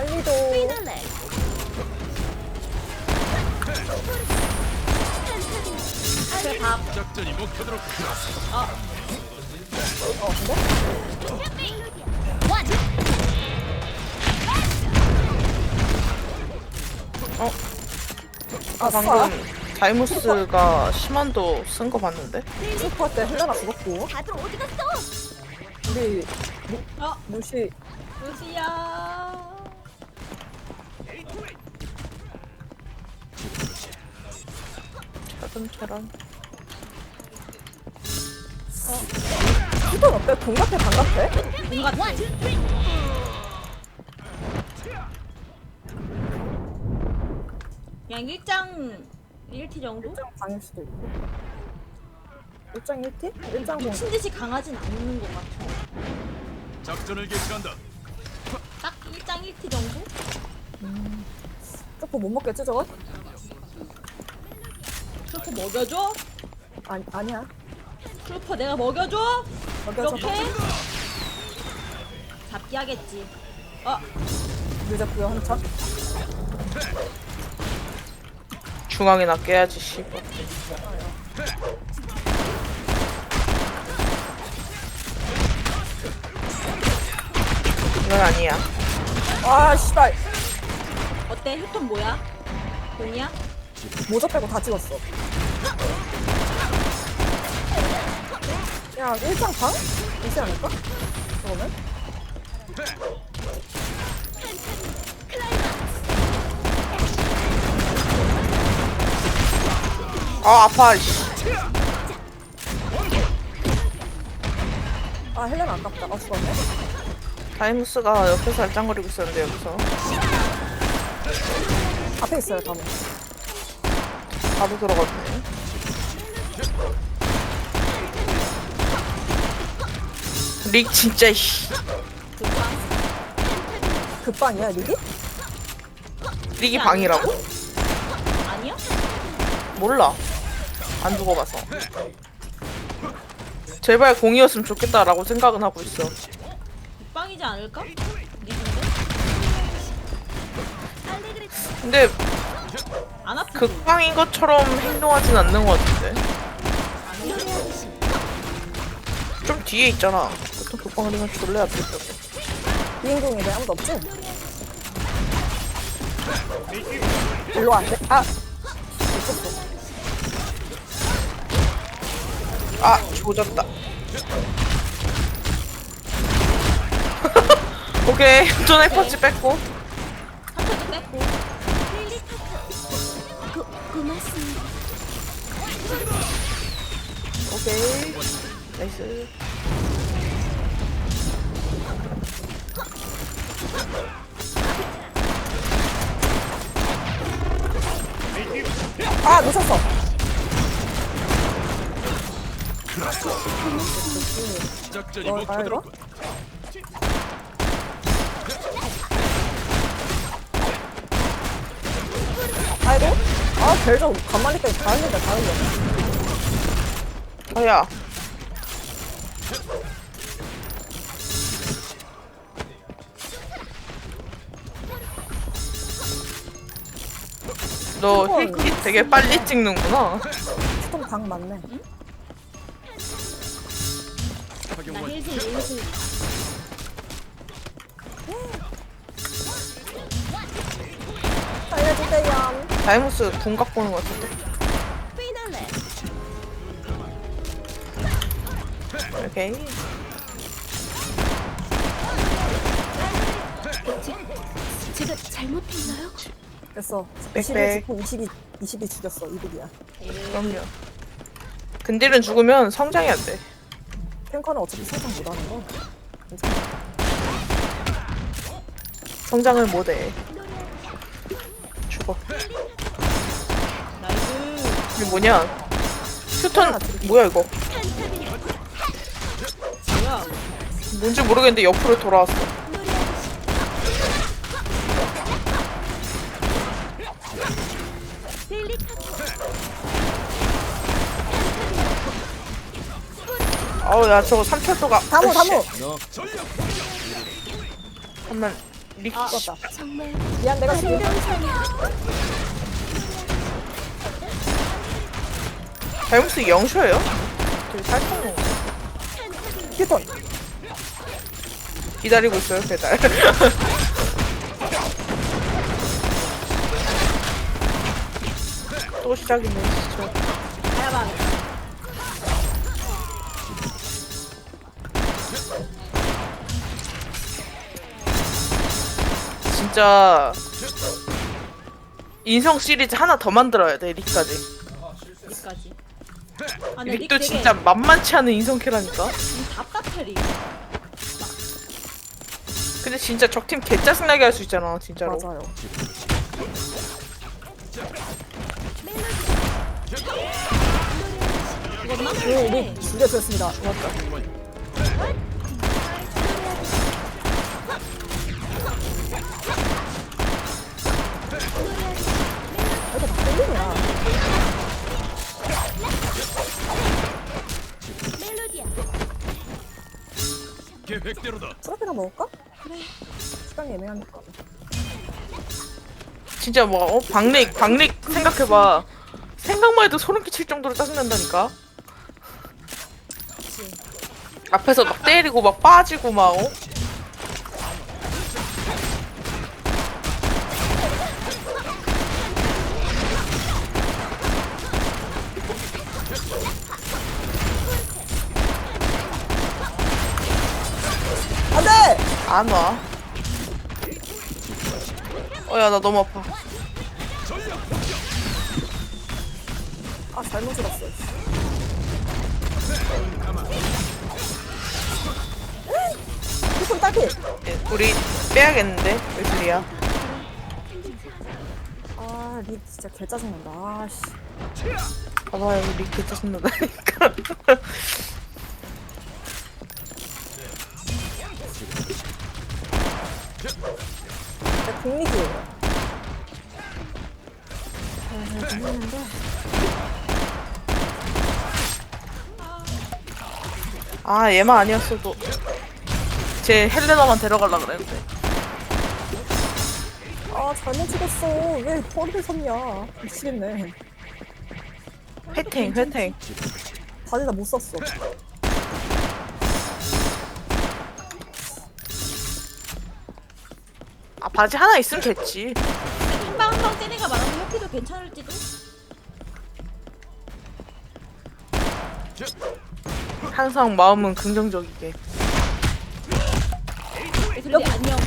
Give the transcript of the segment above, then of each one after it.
빨리도. 앞에 밥. 작전이 목표대로 어, 근데? 아 방금 다이무스가 심한도 쓴 거 봤는데 슈퍼 때 헬레나 죽었고. 다들 어디 갔어? 우리 어, 루시 루시야. 차근처럼 슈퍼 어때? 공 같아, 방 같아? 뭔가 그냥 일장 1티 정도? 일장 방일 수도 있고. 일장 1티? 일장 공. 미친 듯이 강하진 않는 것 같아. 작전을 개시한다. 딱 일장 1티 정도? 슈퍼 못 먹겠지, 저건? 트루퍼 먹여줘? 아니, 아니야. 트루퍼 내가 먹여줘? 먹여줘. 이렇게? 잡기 하겠지. 어, 늦었고요, 한참. 중앙에나 깨야지 씨발 이건 아니야 아, 씨발. 어때? 휴톤 뭐야? 공이야? 모자 빼고 다 찍었어. 야, 일장 방? 되지 않을까? 그러면? 아 아파 씨. 아, 헬레나 아깝다. 아, 죽었네. 다이무스가 옆에서 알짱거리고 있었는데 여기서 앞에 있어요, 다음에. 바로 들어갔네 릭 진짜 씨 급방이야, 리기? 릭이 방이라고? 아니야? 몰라 안 죽어봐서 제발 공이었으면 좋겠다라고 생각은 하고 있어 빵이지 않을까? 리인데? 근데? 극방인 것처럼 행동하진 않는 것 같은데 좀 뒤에 있잖아 보통 극방을 하면 졸래 앞에 있다고 비행공에 대해 아무도 없지? 일로 안 돼? 아! 미쳤어. 아 조졌다 오케이 전에 퍼치 뺐고 나이스 아, 놓쳤어. 작전이 어, 이거? 아이고? 아, 벨저 간만니까지 다 흘린다, 다 흘려. 아야 너 힐킷 되게 빨리 찍는구나 좀방 많네. 나. 힐실, 힐실. 살려주세요. 다이무스 궁각 보는 것 같은데 오케이 제가 잘못했나요? 됐어. 빽빽. 21 죽고 22, 22 죽였어. 이득이야. 그럼요 근딜은 죽으면 성장이 안 돼 탱커는 어차피 성장 못하는 거. 성장을 못 해 죽어 나이스. 이게 뭐냐 휴턴 뭐야 이거 뭐야? 뭔지 모르겠는데 옆으로 돌아왔어 아우 야 저거 3철도가 다모, 다모! 너 잠깐만 리 아, 맞다. 정말 미안, 내가 지금 잘못이 영쇼예요? 되게 살짝 먹어. 휴톤. 기다리고 있어요 배달. 또 시작이네 진짜. 진짜 인성 시리즈 하나 더 만들어야 돼 릭까지. 여기까지. 아, 근데 릭도 릭 되게 진짜 만만치 않은 인성 캐라니까. 좀 답답해 릭. 근데 진짜 적팀 개 짜증나게 할 수 있잖아 진짜로. 맞아요. 이것만 그, 우리 준비됐습니다. 맞다. 이거 다 땡기냐. 계획대로다. 트로피나 먹을까? 그래. 시간이 애매하니까. 진짜 뭐 어? 박릭 박릭 생각해봐. 생각만 해도 소름 끼칠 정도로 짜증난다니까. 앞에서 막 때리고 막 빠지고 막 어? 안 돼! 안 와. 어야 나 너무 아파. 아, 잘못 들었어. 휴톤 딸피! 예, 우리 빼야겠는데 왜소리야 아, 립 진짜 개 짜증난다. 아, 씨. 봐봐요 우리 개 짜증나다니까. 내 공리기예요. 아, 재밌는데. 아 얘만 아니었어도 제 헬레나만 데려가려 그랬는데. 아, 잘못 찍었어. 왜 허리를 섰냐. 미치겠네. 회탱 회탱. 바지 다못 썼어. 바지 하나 있으면 됐지. 한방 한방 쟤네가 말하면 협피도 괜찮을지도. 항상 마음은 긍정적이게. 웨슬리 안녕.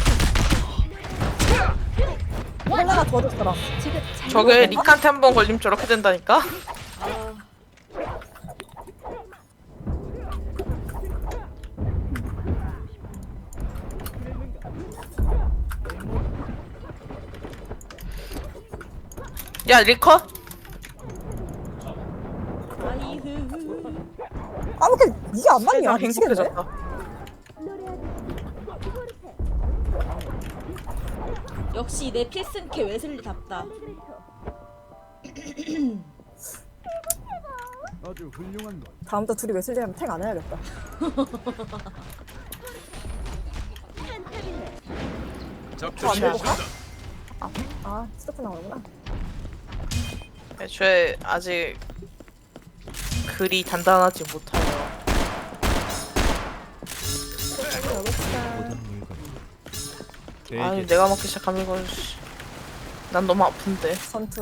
헬레나 더 좋더라. 지금 잘 저게 릭한테 한 번 걸리면 저렇게 된다니까? 야 리커? 아, 왜 이렇게 이게 안 맞냐? 세상 미치겠네. 행복해졌다. 역시 내 필승캐 웨슬리답다. 아주 훌륭한 것. 다음부터 둘이 웨슬리 하면 탱 안 해야겠다. 작전이 안 시작한다. 아, 스토프 나오는구나. 애초에 아직 글이 단단하지 못하여. 아니 내가 먹기 시작하면 이건 씨, 난 너무 아픈데. 선투.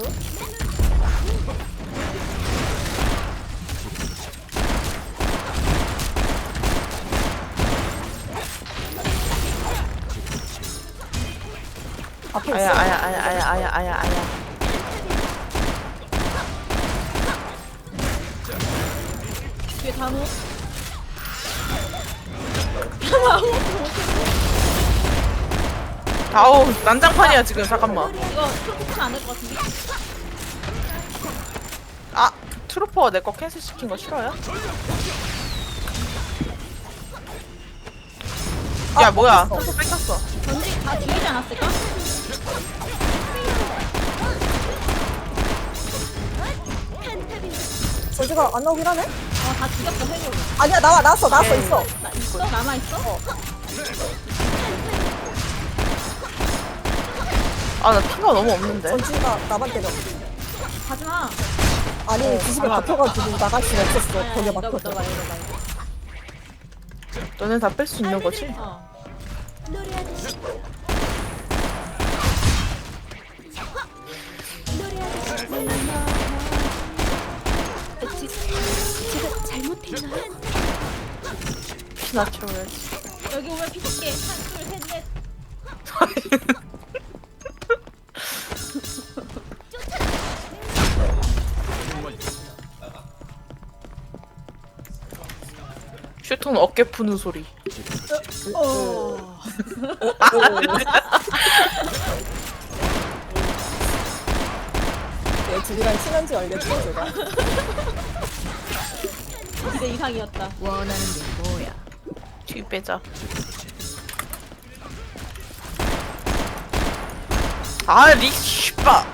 앞에 아야. 아야 아야 아야 아야 아야 아야. 뒤에 단호. 아우 난장판이야 지금 잠깐만. 이거 풀포크 안될 것 같은데? 아 트루퍼가 내거 캔슬 시킨 거 싫어요? 야 뭐야? 트루퍼 뺏겼어. 전직 다 뒤이지 않았을까? 저지가 안 나오긴 하네? 어, 다 죽였어, 해골. 아니야, 나와, 나왔어, 나왔어, 예. 있어. 나 있어? 남아 있어? 아, 나 피가 너무 없는데. 전지가 나만 때려. 가지 마. 아니 기습에 아, 박혀가지고 나갈 수가 없었어. 벽에 아니, 너가 막혀서. 너가 이거 봐. 너네 다 뺄 수 있는 거지? 어. 피나 채워야지. 여기 오면 피줄게. 하나, 둘, 셋, 넷. 슈톤 어깨 푸는 소리. 어. 얘 둘이랑 친한지 알겠죠 제가. 기대 이상이었다. 뒤 빼자. 아, 리, 씨바!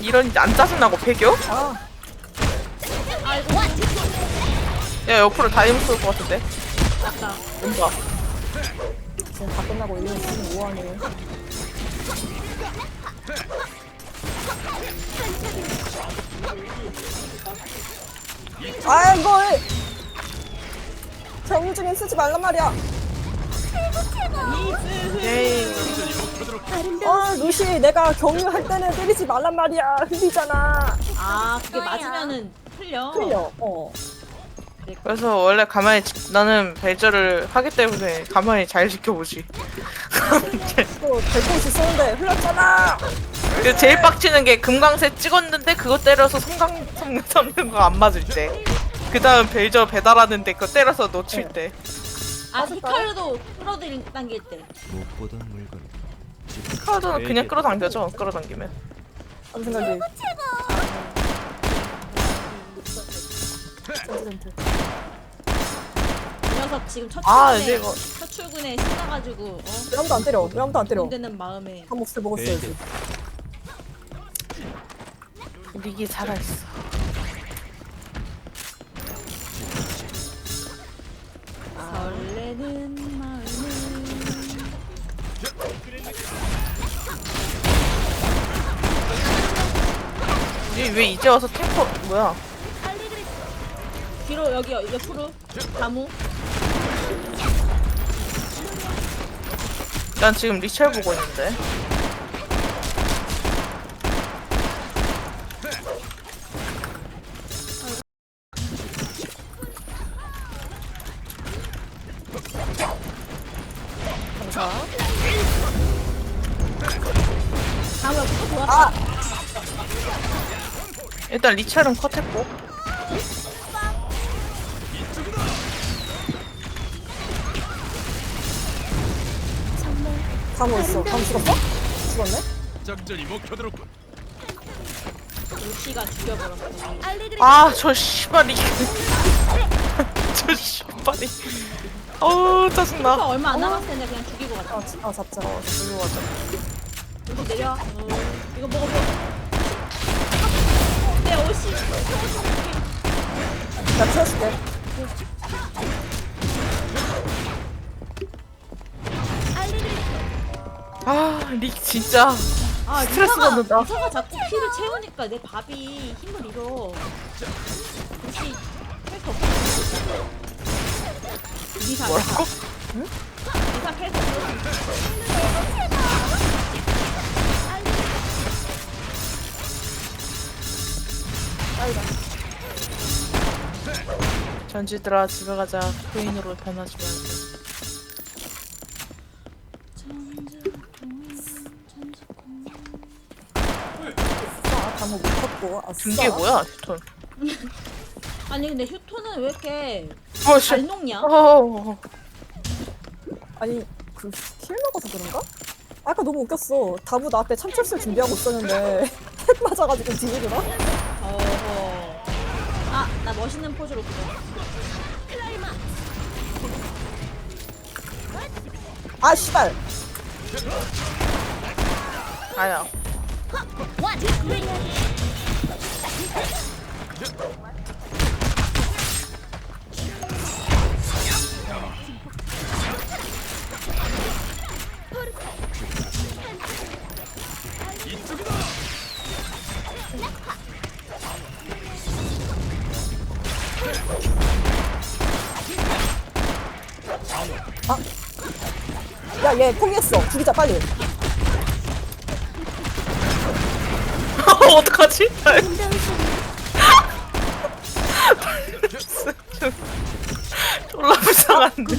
이런, 안 짜증나고 배겨? 아. 야, 옆으로 다이브 쏠것 같은데? 맞다. 뭔가. 지금 다 끝나고 이런 지금 뭐하네. 아 이걸 경유 중엔 쓰지 말란 말이야. 에이. 아 루시 내가 경유할 때는 때리지 말란 말이야. 흘리잖아. 아, 그게 맞으면은 풀려. 흘려. 어. 그래서 원래 가만히, 지- 나는 벨저를 하기 때문에 가만히 잘 지켜보지. 또 대포시 쏘는데 흘렸잖아. 그 제일 빡치는 게 금강새 찍었는데 그거 때려서 성강 삼- 삼는 거 안 맞을 때. 그 다음 벨저 배달하는데 그거 때려서 놓칠 때. 아, 히카루도 끌어당길 때. 못 보던 물건 카드는 그냥 끌어당겨져, 끌어당기면. 아무 생각이. 이 녀석 지금 첫 아, 출근에 이제 이거. 첫 출근에 신나가지고 어? 왜 아무도 안 때려? 왜 아무도 안 때려? 힘드는 마음에 한 몫을 먹었어야지. 릭이 살아있어. 설레는 마음은 이왜 이제 와서 템퍼, 뭐야. 뒤로 여기 옆으로 다무 난 지금 리첼 보고 있는데. 일단 리첼은 컷했고. 다뭐 있어? 다뭐 죽었어? 죽었네? 작전이 목표대로군. 루시가 죽여버렸어 아, 저 씨발이. 저 씨발이. 어우, 루시가 짜증나. 얼마 안 남았을 텐데 그냥 죽이고 가자 아, 지- 아 잡자. 어, 저기 가자. 루시 내려 어, 이거 먹어 먹어 내 옷이 나 채워줄게. 아, 릭 진짜. 아 스트레스 리사가- 받는다. 리사가 자꾸 피를 채우니까 내 밥이 힘을 잃어 루시 캐릭터 없어 뭐라고? 리사 캐릭터 없어 전지들아, 집에 가자. 코인으로 변하지 말고. 아, 못 컸고. 등게 뭐야, 휴톤. 아니 근데 휴토는 왜 이렇게 어, 씨. 잘 녹냐? 어, 아니 그킬 먹어서 그런가? 아까 너무 웃겼어. 다부 나한테 참철술 준비하고 있었는데 핵 맞아가지고 뒤지더라. 아, 나 멋있는 포즈로 그거. 아 씨발. 아야. 야 얘 포기했어 죽이자 빨리 어떡하지? 졸라 불쌍한데.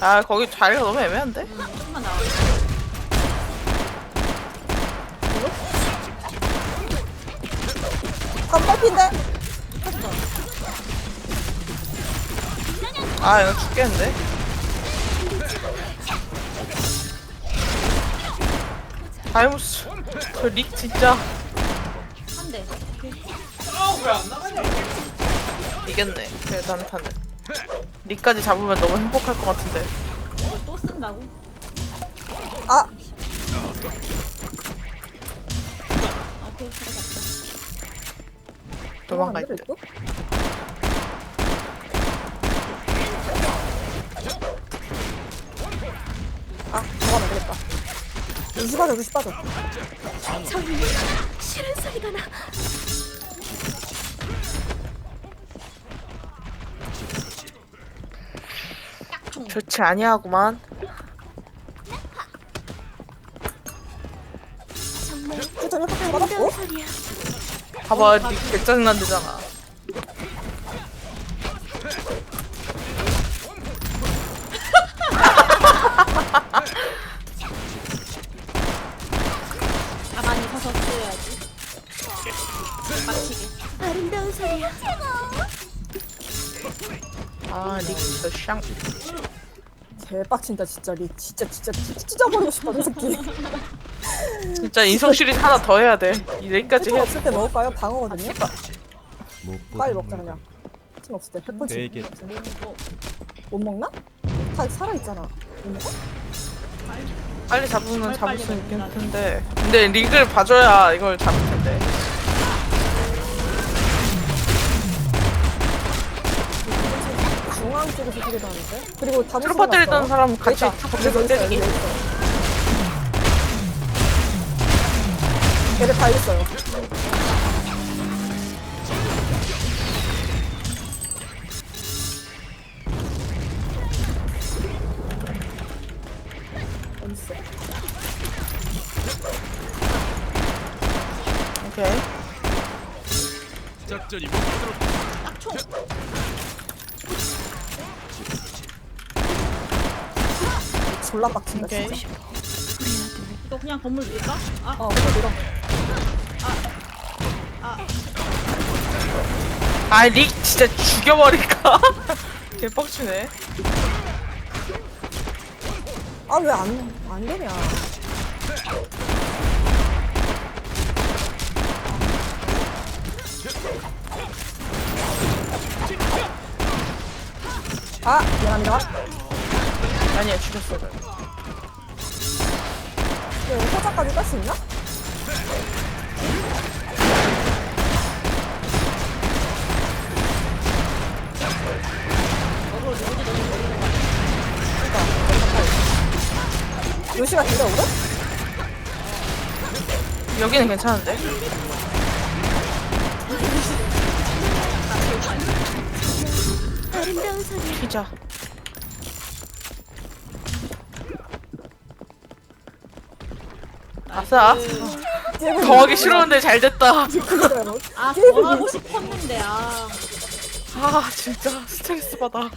아 거기 자리가 너무 애매한데? 나와. 반발핀데 아 이거 죽겠는데? 다이무스 저릭 진짜 한 대. 이겼네 대단타는 릭까지 잡으면 너무 행복할 것 같은데 또 쓴다고? 아안때 또? 아 도망가면 되겠다 루시 빠져 루시 빠져. 좋지 아니하구만. 일단 협박 받았고. 봐봐 릭 개짜증난데잖아 가만히 서서 쓰여야지. 빡치게. 아름다운 소리야. 아릭 진짜 샹 개빡친다 진짜 리 진짜 진짜 찢어버리고 싶어 저 새끼 진짜 인성 시리즈 하나 더 해야 돼 릭까지 햇빛 해야 없을 때 먹을까요? 방어거든요? 못 빨리 먹자 그냥 햇빛 없을 때 햇빛 되게 못 먹나? 다 살아있잖아 못 먹어? 빨리 잡으면 잡을 수 있긴. 텐데 근데 릭을 봐줘야 이걸 잡을 텐데 중앙 쪽에서 소리가 나는데? 그리고 다른 트루퍼 때리던 사람 같이 여기 있어, 때리기. 얘를 다 이겼어요 작전이 목표로 졸라 빡친다 오케이. 진짜. 이거 그냥 건물 밀까? 아, 어 그거 밀어. 아. 릭 진짜 죽여버릴까? 개빡치네. 아왜 안 안 되냐 아 미안합니다 아니야 죽였어 이거 호자까지 뺄수 있나? 요시가 진짜 오래? 여기는 괜찮은데? 아름다운 소리야. 피자 아싸 더 하기 싫었는데 잘 됐다 그거예요. 아, 더 하고 싶었는데, 아. 아 진짜 스트레스 받아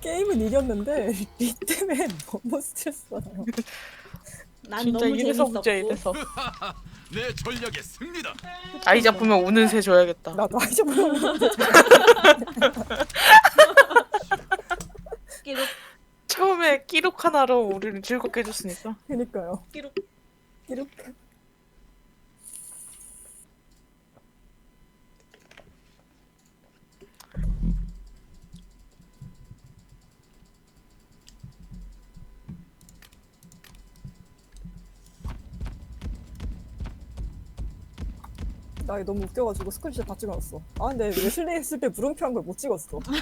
게임은 이겼는데 리 때문에 너무 스트레스 받아요. 난 진짜 너무 이래서 재밌었고. 문제야 이래서 내 전략의 승리다. 아이자 보면 우는 새 줘야겠다 나도 아이즈 모르는 끼룩, 처음에 끼룩 하나로 우리를 즐겁게 해줬으니까 그니까요. 끼룩. 이렇게 나 이거 너무 웃겨가지고 스크린샷 다 찍어놨어. 아 근데 웨슬리 했을 때 물음표 한 걸 못 찍었어.